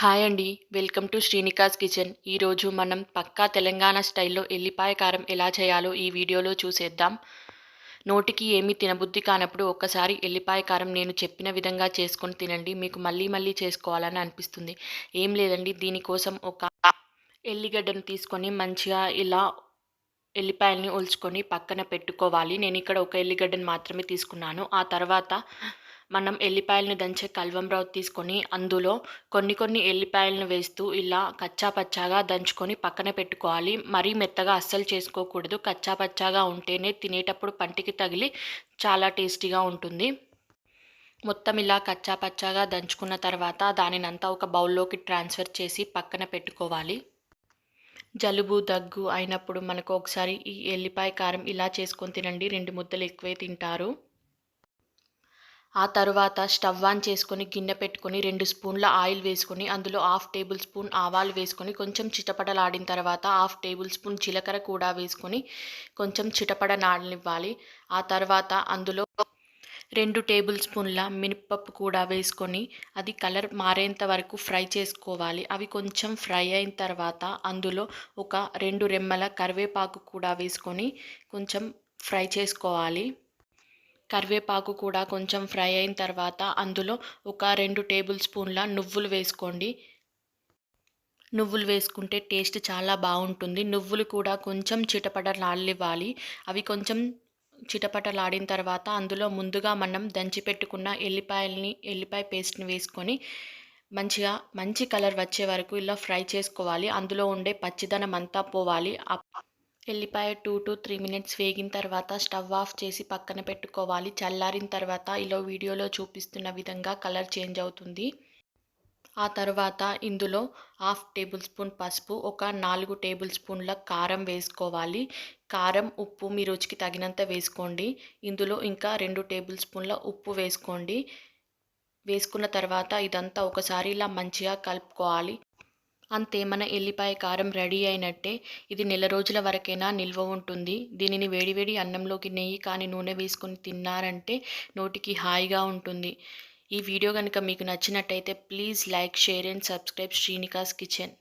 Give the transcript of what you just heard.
Hi అండి. Welcome to Srinika's kitchen. ఈరోజు మనం పక్కా తెలంగాణ స్టైల్లో ఎల్లిపాయ కారం ఎలా చేయాలో ఈ వీడియోలో చూసేద్దాం. నోటికి ఏమీ తినబుద్ధి కానప్పుడు ఒక్కసారి ఎల్లిపాయ కారం నేను చెప్పిన విధంగా చేసుకొని తినండి. మీకు మళ్ళీ మళ్ళీ చేసుకోవాలని అనిపిస్తుంది. ఏం లేదండి. దీనికోసం ఒక ఎల్లిగడ్డను తీసుకొని మంచిగా ఇలా ఎల్లిపాయల్ని ఒలుచుకొని పక్కన పెట్టుకోవాలి. నేను ఇక్కడ ఒక ఎల్లిగడ్డను మాత్రమే తీసుకున్నాను. ఆ తర్వాత మనం ఎల్లిపాయలను దంచే కల్వంరావు తీసుకొని అందులో కొన్ని కొన్ని ఎల్లిపాయలను వేస్తూ ఇలా కచ్చా పచ్చాగా దంచుకొని పక్కన పెట్టుకోవాలి. మరీ మెత్తగా అస్సలు చేసుకోకూడదు. కచ్చా పచ్చాగా ఉంటేనే తినేటప్పుడు పంటికి తగిలి చాలా టేస్టీగా ఉంటుంది. మొత్తం ఇలా కచ్చా పచ్చాగా దంచుకున్న తర్వాత దానినంతా ఒక బౌల్లోకి ట్రాన్స్ఫర్ చేసి పక్కన పెట్టుకోవాలి. జలుబు దగ్గు అయినప్పుడు మనకు ఒకసారి ఈ ఎల్లిపాయ కారం ఇలా చేసుకొని తినండి. రెండు ముద్దలు ఎక్కువే తింటారు. ఆ తర్వాత స్టవ్ ఆన్ చేసుకొని గిన్నె పెట్టుకొని రెండు స్పూన్ల ఆయిల్ వేసుకొని అందులో హాఫ్ టేబుల్ స్పూన్ ఆవాలు వేసుకొని కొంచెం చిటపటలాడిన తర్వాత హాఫ్ టేబుల్ స్పూన్ జీలకర్ర కూడా వేసుకొని కొంచెం చిటపడ నాడనివ్వాలి ఆ తర్వాత అందులో రెండు టేబుల్ స్పూన్ల మినపప్పు కూడా వేసుకొని అది కలర్ మారేంత వరకు ఫ్రై చేసుకోవాలి. అవి కొంచెం ఫ్రై అయిన తర్వాత అందులో ఒక రెండు రెమ్మల కరివేపాకు కూడా వేసుకొని కొంచెం ఫ్రై చేసుకోవాలి. కరివేపాకు కూడా కొంచెం ఫ్రై అయిన తర్వాత అందులో ఒక రెండు టేబుల్ స్పూన్ల నువ్వులు వేసుకోండి. నువ్వులు వేసుకుంటే టేస్ట్ చాలా బాగుంటుంది. నువ్వులు కూడా కొంచెం చిటపటలాడివ్వాలి అవి కొంచెం చిటపటలాడిన తర్వాత అందులో ముందుగా మనం దంచి పెట్టుకున్న ఎల్లిపాయల్ని ఎల్లిపాయ పేస్ట్ని వేసుకొని మంచిగా మంచి కలర్ వచ్చే వరకు ఇలా ఫ్రై చేసుకోవాలి. అందులో ఉండే పచ్చిదనం అంతా పోవాలి. ఎల్లిపాయ టూ టు త్రీ మినిట్స్ వేగిన తర్వాత స్టవ్ ఆఫ్ చేసి పక్కన పెట్టుకోవాలి. చల్లారిన తర్వాత ఇలా వీడియోలో చూపిస్తున్న విధంగా కలర్ చేంజ్ అవుతుంది. ఆ తర్వాత ఇందులో హాఫ్ టేబుల్ స్పూన్ పసుపు ఒక నాలుగు టేబుల్ స్పూన్ల కారం వేసుకోవాలి. కారం ఉప్పు మీ రుచికి తగినంత వేసుకోండి. ఇందులో ఇంకా రెండు టేబుల్ స్పూన్ల ఉప్పు వేసుకోండి. వేసుకున్న తర్వాత ఇదంతా ఒకసారి ఇలా మంచిగా కలుపుకోవాలి. అంతే మన ఎల్లిపాయ కారం రెడీ అయినట్టే ఇది నెల రోజుల వరకైనా నిల్వ ఉంటుంది. దీనిని వేడివేడి అన్నంలోకి నెయ్యి కానీ నూనె వేసుకొని తిన్నారంటే నోటికి హాయిగా ఉంటుంది. ఈ వీడియో కనుక మీకు నచ్చినట్టయితే please like share and subscribe Srinika's kitchen.